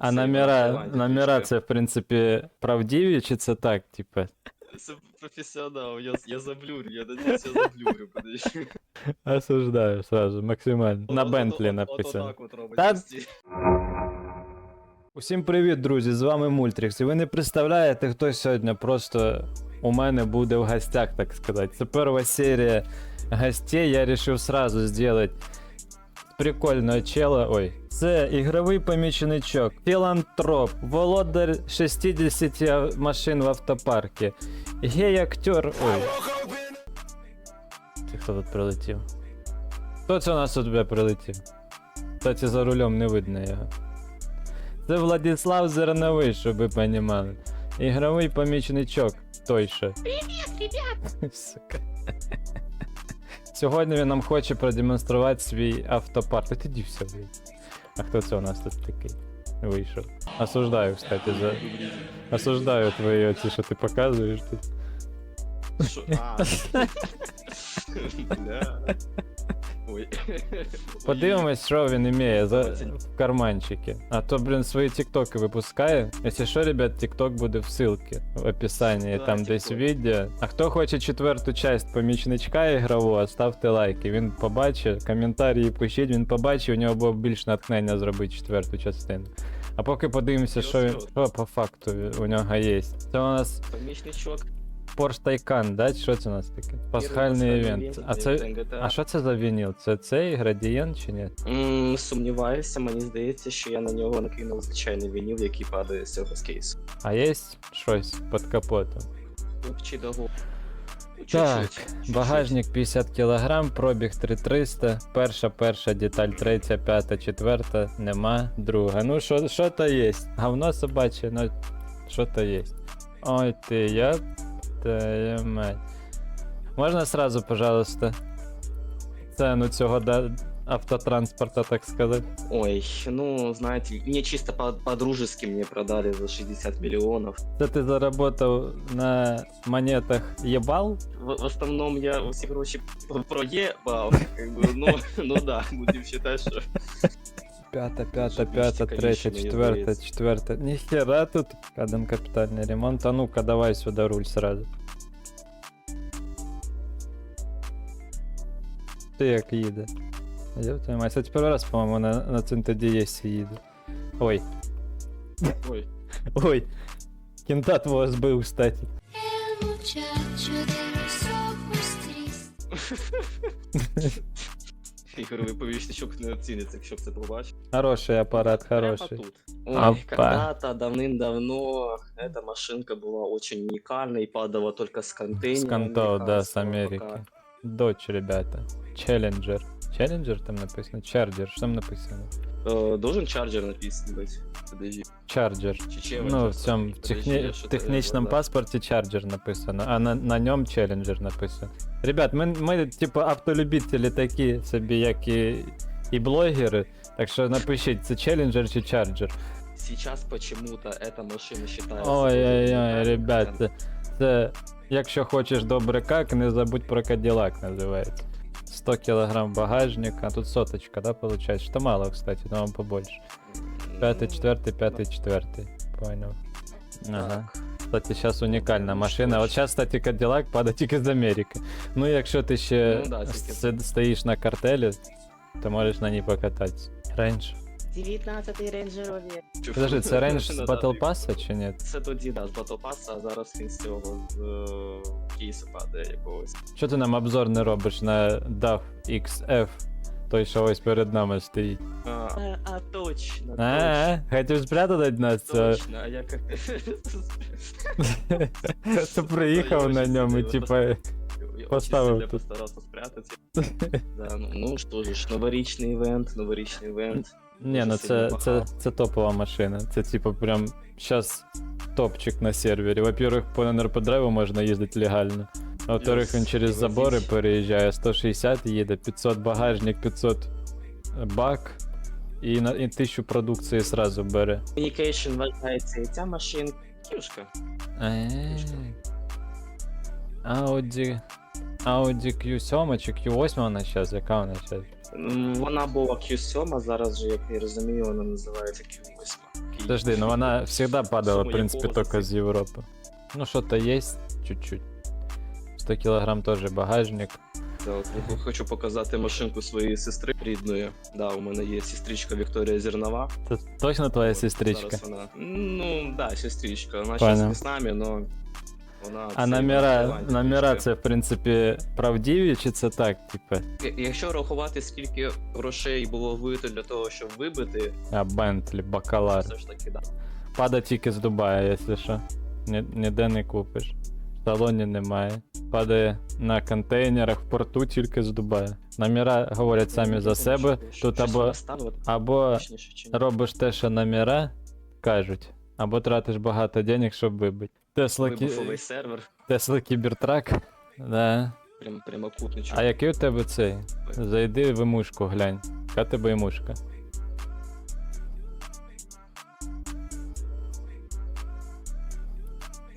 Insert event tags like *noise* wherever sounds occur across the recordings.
А це номера, Іван номера Тихичко. це, в принципі, правдиві, чи це так, типу? Це професіонал, я, я заблюрю, я надіюсь, я заблюрю, подожди. Осуждаю сразу, максимально. На От- от- Бентлі от- написано. От, отак от робить Та- постійно. Усім привіт, друзі! З вами Мультрікс. І ви не представляєте, хто сьогодні просто у мене буде в гостях, так сказати. Це перша серія гостей. Я вирішив сразу зробити прикольного чела. Ой. Це ігровий помічничок, філантроп, володар 60 машин в автопарку, гей-актер. Ой. Це хто тут прилетів? Хто це у нас тут бля, прилетів? Кстати, за рулем не видно його. Це Владислав Зерновий, щоб ви понімали. Ігровий помічничок той ще. Привіт, ребят! *laughs* Сука. Сьогодні він нам хоче продемонструвати свій автопарк. Та ти дівся, блядь. А хто це у нас тут такий? Вийшов. Осуждаю, кстати, за. Осуждаю твої оці, що ти показуєш тут. Шо? А. *laughs* Бля. Ой. Подивимось, що він імеє за... В карманчике. А то, блін, свої тіктоки випускає. Якщо що, ребят, тікток буде в ссылці в описанні, Да, там десь TikTok. відео. А хто хоче четверту часть помічничка ігрового, ставте лайки. Він побачить, коментарі пишіть, він побачить, у нього було більш натхнення зробити четверту частину. А поки подивимося, що, він- що по факту у нього є. Це у нас Помічничок. Porsche Taycan, да? Що це у нас таке? Пасхальний івент. А це. А що це за вініл? Це цей градієнт чи ні? М, Сумніваюся, мені здається, що я на нього накинув звичайний вініл, який падає з цього з кейсу. А є щось під капотом? Чи дого. Так, багажник 50 кг, пробіг 3300, перша, перша деталь, третя, п'ята, четверта, нема, друга. Ну, що то є? Говно собаче, ну, що то є. Ой ти, я твою мать. Можна сразу, пожалуйста, цену цього да, автотранспорта, так сказати? Ой, ну, знаете, мне чисто по- по-дружески мне продали за 60 миллионов. Це ти заработав на монетах єбал? В, в основном я все гроши п- проебал, как бы, ну, *laughs* ну да, будем считать, что... П'ята, п'ята, Щоб п'ята, більш третя, цікавіше, мені четверта, здається. четверта. Ніхера *laughs* тут. Один капітальний ремонт. А ну-ка, давай сюди руль сразу. Ти як їде? Йоп твою мать, це перший раз, по-моєму, на, на Цинтодієсі їду. Ой, Ой, *laughs* ой. Кінта твого збив, кстати. *laughs* Ігор, ви помічничок не оціниться, якщо б це побачив. Хороший апарат, Прямо хороший. тут. Ой, Опа. когда-то давным-давно эта машинка была очень уникальной и падала только с контейнера. С контов, да, с американского, Америки. пока- Дочь, ребята. Челленджер. Челленджер там написано? Чарджер, що там написано? Э, должен чарджер написан быть. Подожди. Чарджер. Чи Чевен, Ну, в просто. цьому Подожди, техні... я в що-то, технічному да. паспорті Charger написано, а на, на ньому Challenger написано. Ребят, ми, ми типу автолюбителі такі собі, як і, і блогери. Так що напишіть, це Challenger чи Charger. Сейчас почему-то эта машина считается... Ой-ой-ой, тоже ребят, уникальной. це, це якщо хочеш добре как, не забудь про Cadillac називається. 100 кг багажника, а тут соточка, да, получается? Что мало, кстати, но вам побольше. Пятый, Ну, четвертый, пятый, четвертый. Понял. Ага. так. Кстати, зараз унікальна Ну, машина. що От ж. зараз, кстати, Cadillac падає тільки з Америки. Ну, якщо ти ще Ну да, тільки. с- стоїш на картелі, то можеш на ній покататися. Рейндж. 19 Range Rover. Подожди, це рейндж з Battle Pass чи ні? Це тоді, да, з Battle Pass, а зараз він з цього з е, кейсу падає якогось. Що ти нам обзор не робиш на DAF XF? Той, що ось перед нами стоїть. А, а, а точно, А, хотів спрятати від нас це. точно, а я как... *laughs* Ти приїхав на ньому і типа. поставив Я тут. постарався спрятати. Да, ну, ну що ж, новорічний івент, новорічний івент. Ні, ну це, це, це топова машина. Це типу прям щас топчик на сервері. Во-первых, по нрп можна їздити легально. А во-вторых, він через забори переїжджає, 160 їде, 500 багажник, 500 бак. І, на, і 1000 продукції сразу бере. Communication вважається і ця машинка. Кішка. Audi. Audi Q7 чи Q8 вона зараз, яка вона зараз? Вона була Q7, а зараз же, як я розумію, вона називається Q8. Подожди, ну вона всегда падала, в Сумма принципе, якого только с Европы. Ну что-то есть, чуть-чуть. 100 килограмм тоже багажник. От хочу показати машинку своєї сестри рідної. Да, у мене є сестричка Вікторія Зернова. Это точно твоя сестричка? Зараз вона. Ну, да, сестричка. Вона Понял. зараз не з нами, но вона. А номера, номера це, в принципі, правдиві, чи це так, типу, Я- Якщо рахувати, скільки грошей було вито для того, щоб вибити, а Бентлі, Бакалар. все ж таки, да. Пада тільки з Дубая, якщо що. Ні, ніде не купиш. В салоні немає. Падає на контейнерах в порту тільки з Дубая. Номера говорять самі за себе. Тут або, або робиш те, що номера кажуть, або тратиш багато денег, щоб вибити. Тесла, Вибуховий кі... сервер, Тесла Кібертрак. Да. прям прямокутничок. А який у тебе цей? Зайди в імушку, глянь. Яка тебе імушка?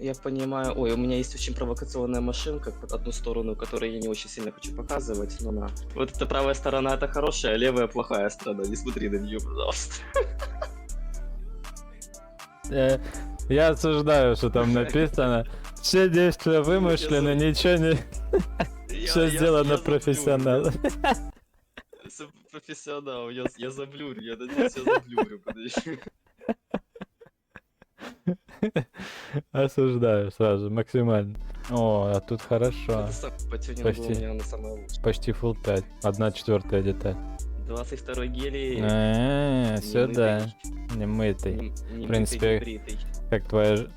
Я понимаю, ой, у меня есть очень провокационная машинка, под одну сторону, которую я не очень сильно хочу показывать, но на. Вот эта правая сторона это хорошая, а левая плохая сторона, не смотри на нее, пожалуйста. Я осуждаю, что там написано. Все действия вымышлены, ничего не... Все сделано профессионально. Профессионал, я, я заблюрю, я надеюсь, я заблюрю, подожди. Осуждаю сразу, максимально. О, а тут хорошо. Почти. Почти full 5. Одна четвертая деталь. 22 гелий. Не Сюда. мытый, Не мытый. не- не В принципе. Как твоя ж...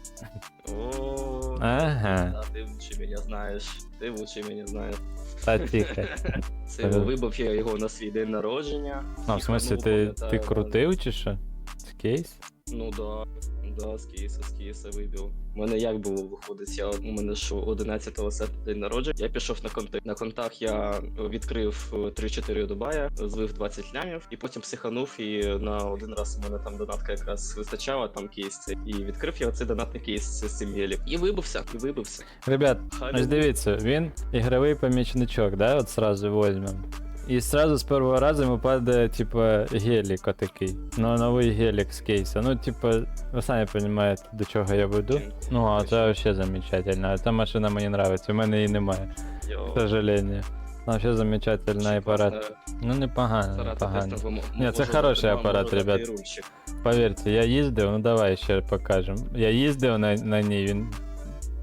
О, Ага. да, ты лучше меня знаешь. Ти лучше мене знаєш. Та тихо. *laughs* Це Ага. вибив я його на свій день народження. А, в смысле, ти, ти крутив чи що? Це кейс? Ну да, да, з кейса, з кейса вибив. У мене як було виходить? Я у мене що 11 серпня день народження. Я пішов на контакт. На контакт я відкрив е, 3-4 Дубая, злив 20 лямів, і потім психанув, і на один раз у мене там донатка якраз вистачала, там кейс. І відкрив я оцей донатний кейс з цим гелі. І вибився, і вибився. Ребят, Халі- ось дивіться, він ігровий помічничок, да, от сразу возьмем. І сразу з першого разу йому падає, типа, гелік отакий. Ну, новий гелік з кейса. Ну, типа, ви самі розумієте, до чого я веду. Ну, а це вообще замечательно. Та машина мені нравиться, у мене її немає, Йо. к сожалению. Вообще замечательний апарат. Ну, непогано, непогано. Ні, це хороший апарат, ребят. Повірте, я їздив, ну давай ще покажемо. Я їздив на, на ній, він.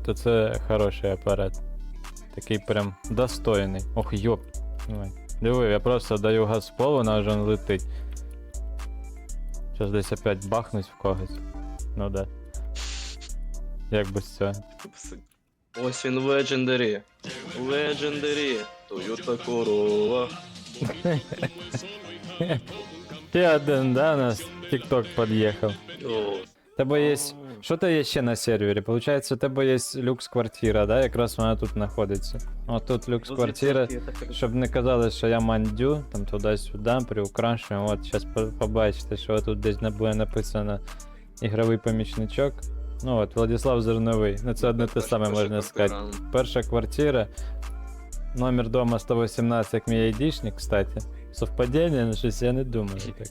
То це хороший апарат. Такий прям достойний. Ох, йоп. Ой. Диви, я просто даю газ в пол, вона вже летить. Зараз десь опять бахнуть в когось. Ну да. Як без цього. Ось він Legendary. Legendary. Toyota Corolla. Ще один, да, у нас TikTok під'їхав. Тебе є. Що то є ще на сервері? Получається, у тебе є люкс квартира, да? Якраз вона тут знаходиться. О, тут люкс квартира. Щоб не казали, що я мандю, там туди-сюди, приукрашуємо. От, зараз побачите, що тут десь буде написано ігровий помічничок. Ну от, Владислав Зерновий. Ну це одне те саме можна сказати. Перша квартира. Номер дома 118, як мій айдішник, кстати. Совпадіння, ну щось я не думаю. Так.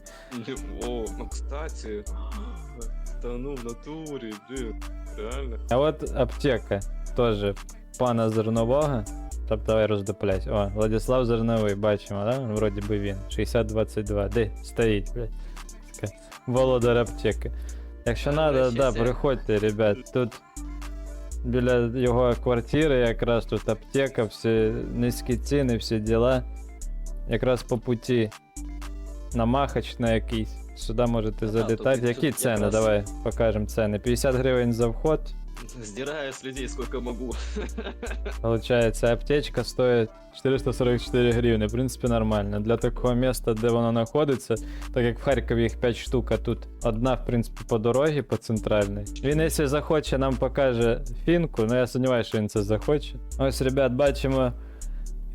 О, ну кстати. Та ну в натурі, блін. Реально. А от аптека теж пана Зернового. Тобто давай роздуплясь. О, Владислав Зерновий, бачимо, да? Вроді би він. 6022. Де стоїть, блядь. Така Володар аптеки. Якщо А, надо, да, приходьте, ребят. Тут біля його квартири якраз тут аптека, всі низькі ціни, всі діла. Якраз по путі на Махач на якийсь. Сюди можете да, залітати. тут- Які тут ціни? якраз- Давай покажемо ціни. 50 гривень за вход. Здираю з людей сколько могу. *laughs* Получается, аптечка стоит 444 гривны. В принципе, нормально. Для такого места, де вона знаходиться, так як в Харкові їх 5 штук, а тут одна, в принципі, по дорозі, по центральній. Він, якщо захоче, нам покаже фінку, ну я сумніваюся, що він це захоче. Ось, ребят, бачимо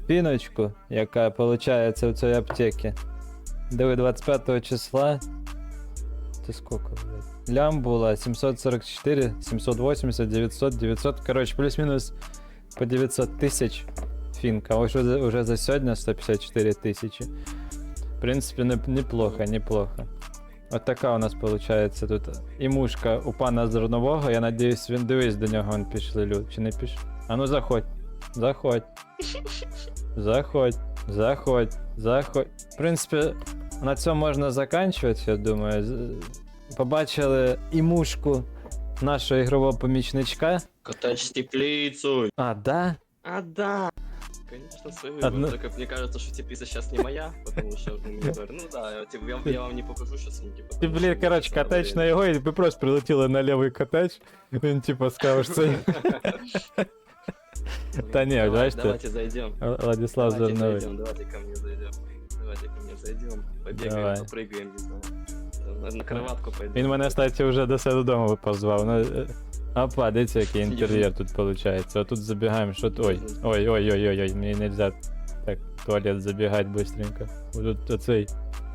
фіночку, яка виходить в цій аптеці. Диви 25 числа. Це сколько, блядь? Лям була 744, 780, 900, 900. Короче, плюс-мінус по 900 тысяч финка. А уже, за- уже за сегодня 154 тысячи. В принципе, не- неплохо, неплохо. От така у нас виходить тут імушка у пана зернового. Я надіюсь, він дивись до нього, він пішли люд. Чи не пішли? А ну заходь. Заходь. *laughs* Заходь. Заходь. Заходь. В принципі, на цьому можна заканчувати, я думаю. З- Побачили імушку нашого ігрового помічничка. Котеч з теплицей. А, да? А, да. Конечно, свой выбор. Одно- Только мне кажется, что теплица сейчас не моя, потому что ну, мне говорят, ну да, я, типа, я, я вам не покажу сейчас снимки. Ти, потому блін, что коротше, это котеч на время. його, і ви просто прилетіли на лівий котеч. Він типу сказав, що це *laughs* Та ні, Давай, бачите, Давайте зайдем. Владислав Давайте Зерновий. зайдем, давайте ко мне зайдем. Давайте ко мне зайдем. Побегаем, Давай. попрыгаем, не знаю. На, на кроватку пойдем. Він мене, кстати, вже до себе додому позвав. Ну, е, опа, дивіться, який інтер'єр тут виходить. А тут забігаємо, що тут. Ой, ой, ой, ой, ой, ой, мені нельзя так в туалет забігати быстренько. Тут оцей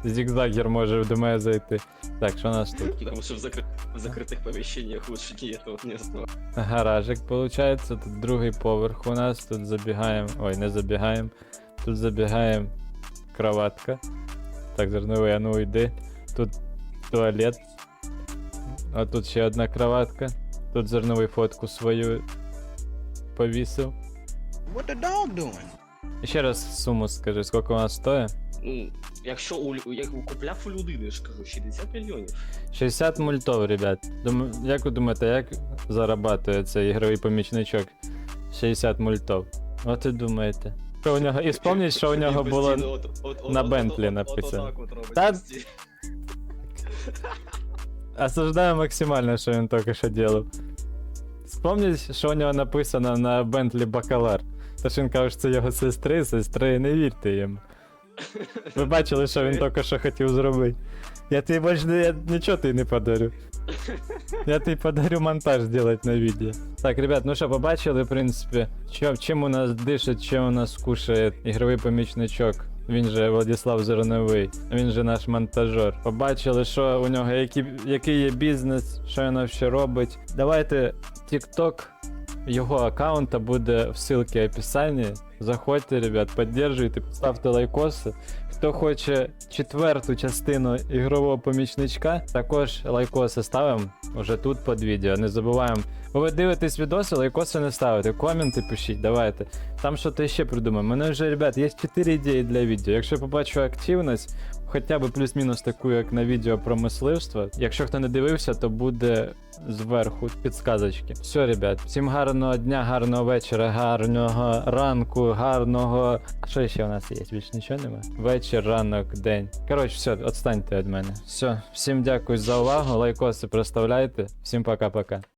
зігзагер може до мене зайти. Так, що у нас тут? Потому что в, закры- в закрытых помещениях лучше нету места. Гаражик, виходить, тут другий поверх у нас, тут забігаємо. Ой, не забігаємо. Тут забігаємо кроватка. Так, зерновий, а ну йди. Тут туалет. А тут ще одна кроватка. Тут зерновий фотку свою повісив. What the dog doing? Ще раз суму скажи, скільки вона стоїть? Ну, якщо у, як купляв у людини, ж кажу, 60 мільйонів. 60 мультов, ребят. Дум... Як ви думаєте, як зарабатує цей ігровий помічничок? 60 мультов. От і думаєте. Що у нього. І вспомніть, що у нього було. На Бентлі написано. Та- Осуждаю максимально, що він тільки що делав. Вспомніть, що у нього написано на Бентлі Бакалар. Тож він каже, що це його сестри, сестри, не вірте йому. Ви бачили, що він тільки що хотів зробити. Я тобі більше я нічого тобі не подарю. Я тобі подарю монтаж зробити на відео. Так, ребят, ну що, побачили, в принципі, що, чим у нас дише, чим у нас кушає ігровий помічничок. Він же Владислав Зерновий, він же наш монтажер. Побачили, що у нього який, який є бізнес, що він ще робить. Давайте TikTok його аккаунта буде в ссылці в описанні. Заходьте, ребят, підтримуйте, ставте лайкоси. Хто хоче четверту частину ігрового помічничка, також лайкоси ставимо уже тут під відео. Не забуваємо. Ви дивитесь відоси, лайкоси не ставите, коменти пишіть, давайте. Там що-то ще придумаємо. Мене вже, ребят, є 4 ідеї для відео. Якщо я побачу активність, хоча б плюс-мінус таку, як на відео про мисливство. Якщо хто не дивився, то буде зверху підсказочки. Все, ребят, всім гарного дня, гарного вечора, гарного ранку, гарного. Що ще у нас є? Більш нічого немає? Вечір, ранок, день. Коротше, все, відстаньте від мене. Все, всім дякую за увагу. Лайкоси проставляйте. Всім пока-пока.